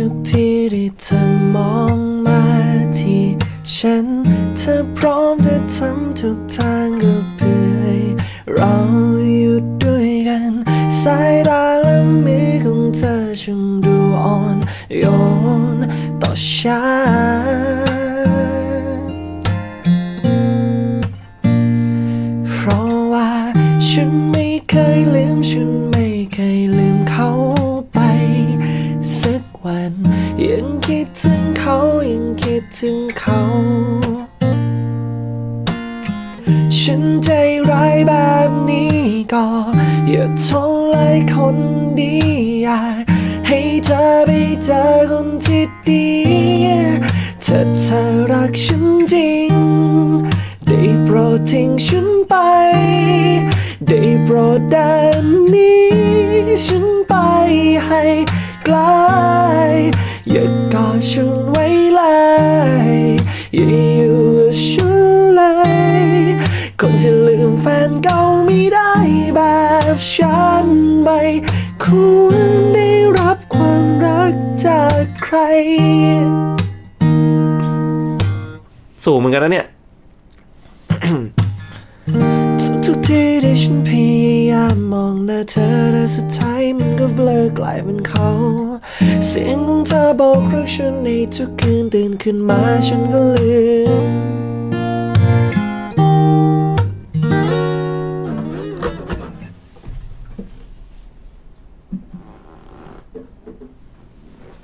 ทุกทีที่เธอมองมาที่ฉัน เธอพร้อมจะทำทุกทางก็เพื่อให้เราอยู่ด้วยกัน สายตาและมือของเธอช่างดูอ่อนโยนต่อฉันเพราะว่าฉันไม่เคยลืมฉัน น ยังคิดถึงเขายังคิดถึงเขา ฉันใจร้ายแบบนี้ก็ อย่าทนเลยคนดีอยากให้เธอไปเจอคนที่ดีถ้าเธอรักฉันจริง ได้โปรดทิ้งฉันไป ได้โปรดเดินนี้ แฟนเก่าไม่ได้แบบฉันไม่ควรได้รับความรักจากใคร สูงเหมือนกันนะเนี่ย ทุกทีที่ฉันพยายามมองหน้าเธอแต่สุดท้ายมันก็เบลอกลายเป็นเขา เสียงของเธอบอกรักฉันในทุกคืนตื่นขึ้นมาฉันก็ลืม